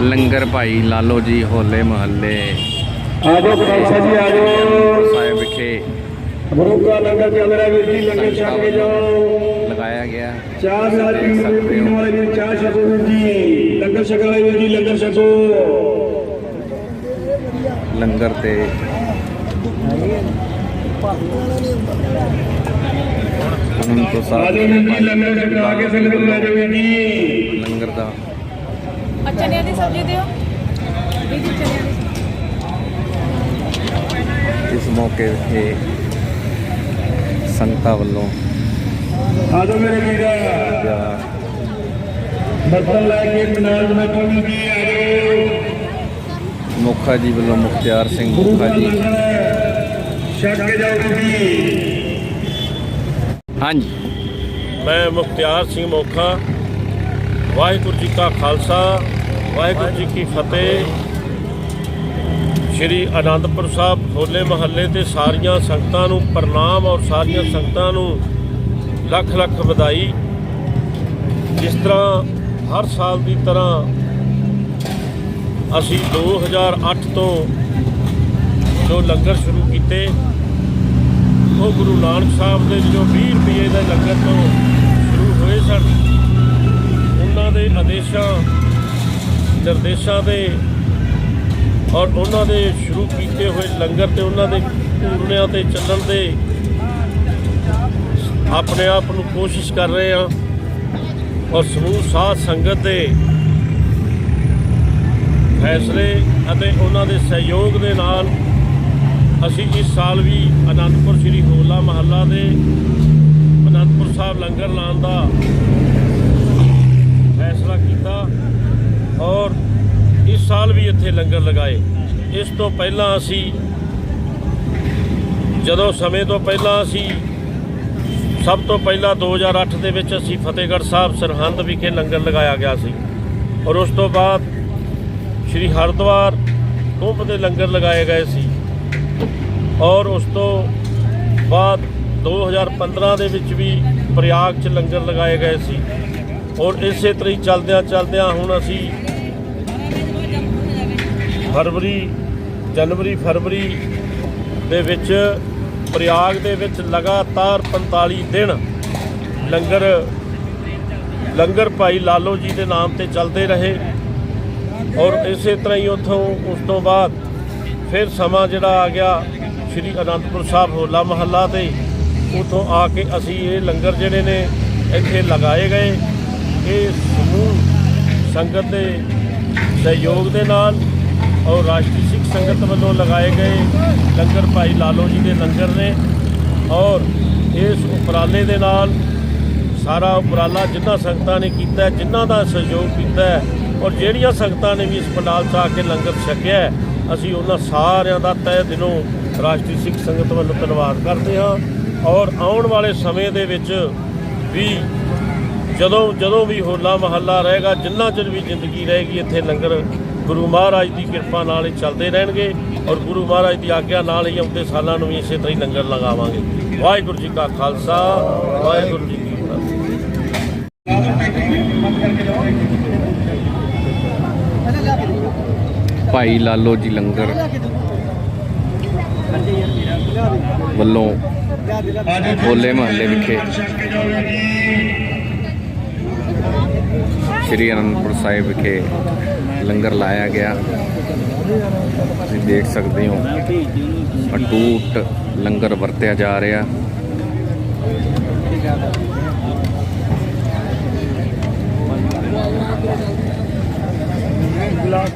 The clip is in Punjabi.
ਲੰਗਰ ਭਾਈ ਲਾਲੋ ਜੀ ਹੋਲੇ ਮਹੱਲੇ। ਆਜੋ ਖਾਲਸਾ ਜੀ ਆਜੋ ਸਾਹਿਬ ਵਿਖੇ ਗੁਰੂ ਦਾ ਲੰਗਰ ਚੱਲ ਰਿਹਾ ਵੀਰ ਜੀ ਲੰਗਰ ਛਕ ਕੇ ਜਾਓ। ਲਗਾਇਆ ਗਿਆ। ਚਾਹ ਨਾਲ ਪੀਣ ਵਾਲੇ ਪੀਣ ਵਾਲੇ ਵੀਰ ਚਾਹ ਛਕੋ ਵੀਰ ਜੀ। ਲੰਗਰ ਛਕਣ ਵਾਲੇ ਵੀਰ ਜੀ ਲੰਗਰ ਛਕੋ। ਲੰਗਰ ਤੇ। ਅਨੰਦਪੁਰ ਸਾਹਿਬ ਲੰਗਰ ਦਾ। ਚਨਿਆਂ ਦੀ ਸਬਜ਼ੀ ਦਿਓ। ਦੀਦੀ ਚਨਿਆਂ ਦੀ ਇਸ ਮੌਕੇ ਤੇ ਸੰਗਤਾਂ ਵੱਲੋਂ ਆਜੋ ਮੇਰੇ ਵੀਰ। ਬਰਤਨ ਲੈ ਕੇ ਮਨਾਲ ਜੀ। ਆਜੋ। ਮੁਖਾ ਜੀ ਵੱਲੋਂ ਮੁਖਤਿਆਰ ਸਿੰਘ ਮੁਖਾ ਜੀ। ਛਕ ਕੇ ਜਾਓ ਜੀ ਹਾਂਜੀ। ਮੈਂ ਮੁਖਤਿਆਰ ਸਿੰਘ ਮੋਖਾ। ਵਾਹਿਗੁਰੂ ਜੀ ਕਾ ਖਾਲਸਾ ਵਾਹਿਗੁਰੂ ਜੀ ਕੀ ਫਤਿਹ। ਸ਼੍ਰੀ ਅਨੰਦਪੁਰ ਸਾਹਿਬ ਹੋਲੇ ਮਹੱਲੇ ਤੇ ਸਾਰੀਆਂ ਸੰਗਤਾਂ ਨੂੰ ਪ੍ਰਣਾਮ ਔਰ ਸਾਰੀਆਂ ਸੰਗਤਾਂ ਨੂੰ ਲੱਖ ਲੱਖ ਵਧਾਈ। ਜਿਸ ਤਰ੍ਹਾਂ ਹਰ ਸਾਲ ਦੀ ਤਰ੍ਹਾਂ ਅਸੀਂ 2008 ਤੋਂ ਜੋ ਲੰਗਰ ਸ਼ੁਰੂ ਕੀਤੇ, ਉਹ ਗੁਰੂ ਨਾਨਕ ਸਾਹਿਬ ਦੇ ਜੋ 20 ਰੁਪਏ ਦੇ ਲੰਗਰ ਤੋਂ ਸ਼ੁਰੂ ਹੋਏ ਸਨ, ਉਹਨਾਂ ਦੇ ਆਦੇਸ਼ਾਂ, ਨਿਰਦੇਸ਼ਾਂ ਦੇ ਔਰ ਉਹਨਾਂ ਦੇ ਸ਼ੁਰੂ ਕੀਤੇ ਹੋਏ ਲੰਗਰ ਤੇ ਉਹਨਾਂ ਦੇ ਪੂਰਨਿਆਂ ਤੇ ਚੱਲਣ ਦੇ ਆਪਣੇ ਆਪ ਨੂੰ ਕੋਸ਼ਿਸ਼ ਕਰ ਰਹੇ ਹਾਂ ਔਰ ਸਮੂਹ ਸਾਧ ਸੰਗਤ ਦੇ ਫੈਸਲੇ ਅਤੇ ਉਹਨਾਂ ਦੇ ਸਹਿਯੋਗ ਦੇ ਨਾਲ ਅਸੀਂ ਇਸ ਸਾਲ ਵੀ ਅਨੰਦਪੁਰ ਸ੍ਰੀ ਹੋਲਾ ਮਹੱਲਾ ਦੇ ਅਨੰਦਪੁਰ ਸਾਹਿਬ ਲੰਗਰ ਲਾਉਣ ਦਾ ਫੈਸਲਾ ਕੀਤਾ ਔਰ ਇਸ ਸਾਲ ਵੀ ਇੱਥੇ ਲੰਗਰ ਲਗਾਏ। ਇਸ ਤੋਂ ਪਹਿਲਾਂ ਅਸੀਂ ਜਦੋਂ ਸਮੇਂ ਤੋਂ ਪਹਿਲਾਂ ਅਸੀਂ ਸਭ ਤੋਂ ਪਹਿਲਾਂ 2008 ਦੇ ਵਿੱਚ ਅਸੀਂ ਫਤਿਹਗੜ੍ਹ ਸਾਹਿਬ ਸਰਹੰਦ ਵਿਖੇ ਲੰਗਰ ਲਗਾਇਆ ਗਿਆ ਸੀ। ਔਰ ਉਸ ਤੋਂ ਬਾਅਦ ਸ੍ਰੀ ਹਰਿਦੁਆਰ ਕੁੰਭ ਦੇ ਲੰਗਰ ਲਗਾਏ ਗਏ ਸੀ ਔਰ ਉਸ ਤੋਂ ਬਾਅਦ 2015 ਦੇ ਵਿੱਚ ਵੀ ਪ੍ਰਯਾਗ 'ਚ ਲੰਗਰ ਲਗਾਏ ਗਏ ਸੀ। ਔਰ ਇਸੇ ਤਰ੍ਹਾਂ ਹੀ ਚੱਲਦਿਆਂ ਚੱਲਦਿਆਂ ਹੁਣ ਅਸੀਂ ਫਰਵਰੀ, ਜਨਵਰੀ, ਫਰਵਰੀ ਦੇ ਵਿੱਚ ਪ੍ਰਯਾਗ ਦੇ ਵਿੱਚ ਲਗਾਤਾਰ 45 ਦਿਨ ਲੰਗਰ ਲੰਗਰ ਭਾਈ ਲਾਲੋ ਜੀ ਦੇ ਨਾਮ ਤੇ ਚੱਲਦੇ ਰਹੇ। ਔਰ ਇਸੇ ਤਰ੍ਹਾਂ ਹੀ ਉੱਥੋਂ ਉਸ ਤੋਂ ਬਾਅਦ ਫਿਰ ਸਮਾਂ ਜਿਹੜਾ ਆ ਗਿਆ ਸ੍ਰੀ ਅਨੰਦਪੁਰ ਸਾਹਿਬ ਹੋਲਾ ਮਹੱਲਾ ਤੇ, ਉਥੋਂ ਆ ਕੇ ਅਸੀਂ ਇਹ ਲੰਗਰ ਜਿਹੜੇ ਨੇ ਇੱਥੇ ਲਗਾਏ ਗਏ। ਇਹ ਸਮੂਹ ਸੰਗਤ ਦੇ ਸਹਿਯੋਗ ਦੇ ਨਾਲ ਔਰ ਰਾਸ਼ਟਰੀ ਸਿੱਖ ਸੰਗਤ ਵੱਲੋਂ ਲਗਾਏ ਗਏ ਲੰਗਰ ਭਾਈ ਲਾਲੋ ਜੀ ਦੇ ਲੰਗਰ ਨੇ ਔਰ ਇਸ ਉਪਰਾਲੇ ਦੇ ਨਾਲ ਸਾਰਾ ਉਪਰਾਲਾ ਜਿੰਨਾ ਸੰਗਤਾਂ ਨੇ ਕੀਤਾ, ਜਿਨ੍ਹਾਂ ਦਾ ਸਹਿਯੋਗ ਕੀਤਾ ਔਰ ਜਿਹੜੀਆਂ ਸੰਗਤਾਂ ਨੇ ਵੀ ਇਸ ਪੰਡਾਲ 'ਚ ਆ ਕੇ ਲੰਗਰ ਛਕਿਆ ਅਸੀਂ ਉਹਨਾਂ ਸਾਰਿਆਂ ਦਾ ਤਹਿ ਦਿਲੋਂ ਰਾਸ਼ਟਰੀ ਸਿੱਖ ਸੰਗਤ ਵੱਲੋਂ ਧੰਨਵਾਦ ਕਰਦੇ ਹਾਂ। ਔਰ ਆਉਣ ਵਾਲੇ ਸਮੇਂ ਦੇ ਵਿੱਚ ਵੀ ਜਦੋਂ ਜਦੋਂ ਵੀ ਹੋਲਾ ਮਹੱਲਾ ਰਹੇਗਾ, ਜਿੰਨਾ ਚਿਰ ਵੀ ਜ਼ਿੰਦਗੀ ਰਹੇਗੀ, ਇੱਥੇ ਲੰਗਰ ਗੁਰੂ ਮਹਾਰਾਜ ਦੀ ਕਿਰਪਾ ਨਾਲ ਹੀ ਚੱਲਦੇ ਰਹਿਣਗੇ ਔਰ ਗੁਰੂ ਮਹਾਰਾਜ ਦੀ ਆਗਿਆ ਨਾਲ ਹੀ ਆਉਂਦੇ ਸਾਲਾਂ ਨੂੰ ਵੀ ਇਸੇ ਤਰ੍ਹਾਂ ਹੀ ਲੰਗਰ ਲਗਾਵਾਂਗੇ। ਵਾਹਿਗੁਰੂ ਜੀ ਕਾ ਖਾਲਸਾ, ਵਾਹਿਗੁਰੂ ਜੀ ਕੀ ਫਤਿਹ। ਭਾਈ ਲਾਲੋ ਜੀ ਲੰਗਰ ਵੱਲੋਂ ਹੋਲੇ ਮਹੱਲੇ ਵਿਖੇ ਸ੍ਰੀ ਅਨੰਦਪੁਰ ਸਾਹਿਬ ਵਿਖੇ ਲੰਗਰ ਲਾਇਆ ਗਿਆ। ਤੁਸੀਂ ਦੇਖ ਸਕਦੇ ਹੋ, ਅਟੂਟ ਲੰਗਰ ਵਰਤਿਆ ਜਾ ਰਿਹਾ।